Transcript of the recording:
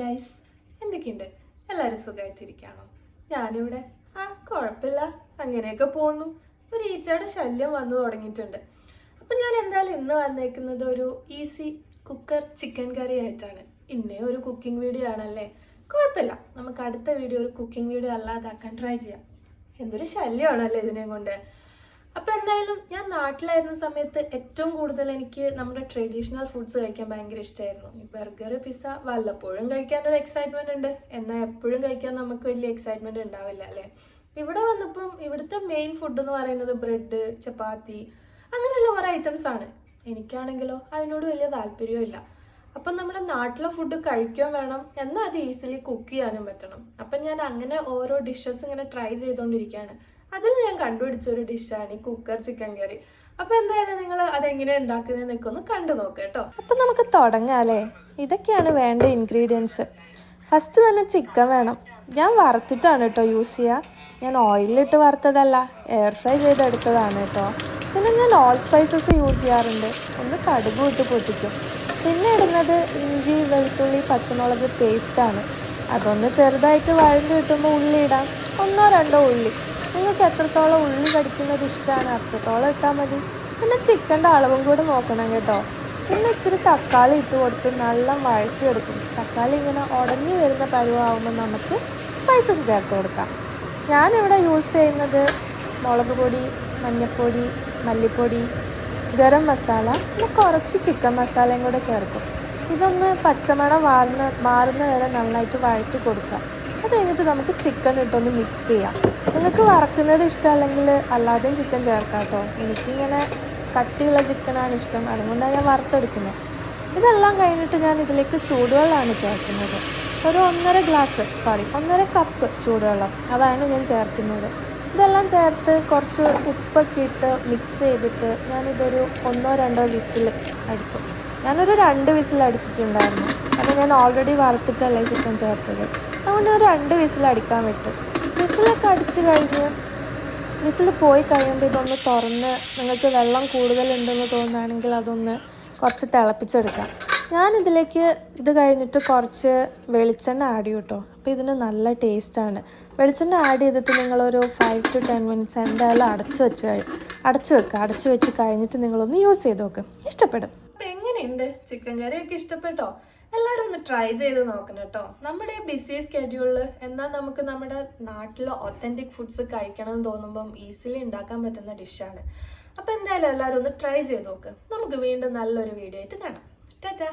Guys എന്തൊക്കെയുണ്ട്? എല്ലാവരും സുഖമായിട്ടിരിക്കുകയാണോ? ഞാനിവിടെ ആ കുഴപ്പമില്ല. അങ്ങനെയൊക്കെ പോന്നു ഒരു ഈച്ചയുടെ ശല്യം വന്നു തുടങ്ങിയിട്ടുണ്ട്. അപ്പം ഞാൻ എന്തായാലും ഇന്ന് വന്നേക്കുന്നത് ഒരു ഈസി കുക്കർ ചിക്കൻ കറി ആയിട്ടാണ്. ഇന്നേ ഒരു കുക്കിംഗ് വീഡിയോ ആണല്ലേ? കുഴപ്പമില്ല. നമുക്ക് അടുത്ത വീഡിയോ ഒരു കുക്കിംഗ് വീഡിയോ അല്ലാതാക്കാൻ ട്രൈ ചെയ്യാം. എന്തൊരു ശല്യമാണല്ലേ ഇതിനെ കൊണ്ട് അപ്പൊ എന്തായാലും ഞാൻ നാട്ടിലായിരുന്ന സമയത്ത് ഏറ്റവും കൂടുതൽ എനിക്ക് നമ്മുടെ ട്രഡീഷണൽ ഫുഡ്സ് കഴിക്കാൻ ഭയങ്കര ഇഷ്ടമായിരുന്നു ഈ ബർഗർ പിസ്സ വല്ലപ്പോഴും കഴിക്കാൻ ഒരു എക്സൈറ്റ്മെന്റ് ഉണ്ട്. എന്നാൽ എപ്പോഴും കഴിക്കാൻ നമുക്ക് വലിയ എക്സൈറ്റ്മെന്റ് ഉണ്ടാവില്ല അല്ലേ? ഇവിടെ വന്നപ്പം ഇവിടുത്തെ മെയിൻ ഫുഡ് എന്ന് പറയുന്നത് ബ്രെഡ് ചപ്പാത്തി അങ്ങനെയുള്ള കുറേ ഐറ്റംസ് ആണ്. എനിക്കാണെങ്കിലോ അതിനോട് വലിയ താല്പര്യവും ഇല്ല. അപ്പം നമ്മുടെ നാട്ടിലെ ഫുഡ് കഴിക്കാൻ വേണം എന്നാൽ അത് ഈസിലി കുക്ക് ചെയ്യാനും പറ്റണം. അപ്പം ഞാൻ അങ്ങനെ ഓരോ ഡിഷസ് ഇങ്ങനെ ട്രൈ ചെയ്തുകൊണ്ടിരിക്കുകയാണ്. അതിൽ ഞാൻ കണ്ടുപിടിച്ച ഒരു ഡിഷാണ് ഈ കുക്കർ ചിക്കൻ കറി. അപ്പൊ എന്തായാലും നിങ്ങൾ അതെങ്ങനെയാണ് ഉണ്ടാക്കുന്നതെന്നൊക്കെ ഒന്ന് കണ്ടു നോക്കാം കേട്ടോ. അപ്പൊ നമുക്ക് തുടങ്ങാല്ലേ ഇതൊക്കെയാണ് വേണ്ട ഇൻഗ്രീഡിയൻസ് ഫസ്റ്റ് തന്നെ ചിക്കൻ വേണം. ഞാൻ വറുത്തിട്ടാണ് കേട്ടോ യൂസ് ചെയ്യുക ഞാൻ ഓയിലിട്ട് വറുത്തതല്ല എയർ ഫ്രൈ ചെയ്തെടുത്തതാണ് കേട്ടോ. പിന്നെ ഞാൻ ഓൾ സ്പൈസസ് യൂസ് ചെയ്യാറുണ്ട്. ഒന്ന് കടുക് ഇട്ട് പൊട്ടിക്കും. പിന്നെ ഇടുന്നത് ഇഞ്ചി വെളുത്തുള്ളി പച്ചമുളക് പേസ്റ്റാണ് അതൊന്ന് ചെറുതായിട്ട് വഴണ്ട് കിട്ടുമ്പോൾ ഉള്ളി ഇടാം. ഒന്നോ രണ്ടോ ഉള്ളി. നിങ്ങൾക്ക് എത്രത്തോളം ഉള്ളി കടിക്കുന്നത് ഇഷ്ടമാണ് അത്രത്തോളം ഇട്ടാൽ മതി. പിന്നെ ചിക്കന്റെ അളവും കൂടെ നോക്കണം കേട്ടോ. പിന്നെ ഇച്ചിരി തക്കാളി ഇട്ട് കൊടുത്ത് നല്ല വഴറ്റി വഴറ്റിയെടുക്കും തക്കാളി ഇങ്ങനെ ഉടഞ്ഞു വരുന്ന പരുവാകുമ്പോൾ നമുക്ക് സ്പൈസസ് ചേർത്ത് കൊടുക്കാം. ഞാനിവിടെ യൂസ് ചെയ്യുന്നത് മുളക് പൊടി മഞ്ഞൾപ്പൊടി മല്ലിപ്പൊടി ഗരം മസാല പിന്നെ കുറച്ച് ചിക്കൻ മസാലയും കൂടെ ചേർക്കും. ഇതൊന്ന് പച്ചമണം മാറുന്ന മാറുന്ന വരെ നന്നായിട്ട് വഴറ്റി കൊടുക്കാം. അത് കഴിഞ്ഞിട്ട് നമുക്ക് ചിക്കൻ ഇട്ടൊന്ന് മിക്സ് ചെയ്യാം. നിങ്ങൾക്ക് വറക്കുന്നത് ഇഷ്ടമല്ലെങ്കിൽ അല്ലാതെയും ചിക്കൻ ചേർക്കാം കേട്ടോ എനിക്കിങ്ങനെ കട്ടിയുള്ള ചിക്കനാണ് ഇഷ്ടം. അതുകൊണ്ടാണ് ഞാൻ വറുത്തെടുക്കുന്നത്. ഇതെല്ലാം കഴിഞ്ഞിട്ട് ഞാൻ ഇതിലേക്ക് ചൂടുവെള്ളമാണ് ചേർക്കുന്നത്. ഒരു ഒന്നര ഗ്ലാസ് സോറി ഒന്നര കപ്പ് ചൂടുവെള്ളം. അതാണ് ഞാൻ ചേർക്കുന്നത്. ഇതെല്ലാം ചേർത്ത് കുറച്ച് ഉപ്പൊക്കെ ഇട്ട് മിക്സ് ചെയ്തിട്ട് ഞാനിതൊരു ഒന്നോ രണ്ടോ വിസിൽ അടിക്കും. ഞാനൊരു രണ്ട് വിസിൽ അടിച്ചിട്ടുണ്ടായിരുന്നു. കാരണം ഞാൻ ഓൾറെഡി വറുത്തിട്ടല്ലേ ചിക്കൻ ചേർത്തത്. അതുകൊണ്ട് ഒരു രണ്ട് വിസിൽ അടിക്കാൻ വിട്ടു. വിസിലൊക്കെ അടിച്ച് കഴിഞ്ഞ് വിസിൽ പോയി കഴിയുമ്പോൾ ഇതൊന്ന് തുറന്ന് നിങ്ങൾക്ക് വെള്ളം കൂടുതലുണ്ടെന്ന് തോന്നുകയാണെങ്കിൽ അതൊന്ന് കുറച്ച് തിളപ്പിച്ചെടുക്കാം. ഞാനിതിലേക്ക് ഇത് കഴിഞ്ഞിട്ട് കുറച്ച് വെളിച്ചെണ്ണ ആഡ് ചെയ്യും കേട്ടോ അപ്പോൾ ഇതിന് നല്ല ടേസ്റ്റാണ് വെളിച്ചെണ്ണ ആഡ് ചെയ്തിട്ട് നിങ്ങളൊരു ഫൈവ് ടു ടെൻ മിനിറ്റ്സ് എന്തായാലും അടച്ചു വെച്ച് അടച്ചു വെക്കുക അടച്ചു വെച്ച് കഴിഞ്ഞിട്ട് നിങ്ങളൊന്ന് യൂസ് ചെയ്ത് നോക്ക്. ഇഷ്ടപ്പെടും. അപ്പോൾ എങ്ങനെയുണ്ട്? ചിക്കൻ കറിയൊക്കെ ഇഷ്ടപ്പെട്ടോ? എല്ലാവരും ഒന്ന് ട്രൈ ചെയ്ത് നോക്കണം കേട്ടോ. നമ്മുടെ ബിസി സ്കെഡ്യൂളിൽ എന്നാൽ നമുക്ക് നമ്മുടെ നാട്ടിലെ ഒത്തന്റിക് ഫുഡ്സ് കഴിക്കണം എന്ന് തോന്നുമ്പം ഈസിലി ഉണ്ടാക്കാൻ പറ്റുന്ന ഡിഷാണ് അപ്പോൾ എന്തായാലും എല്ലാവരും ഒന്ന് ട്രൈ ചെയ്ത് നോക്ക്. നമുക്ക് വീണ്ടും നല്ലൊരു വീഡിയോ ആയിട്ട് കാണാം. ടാറ്റാ.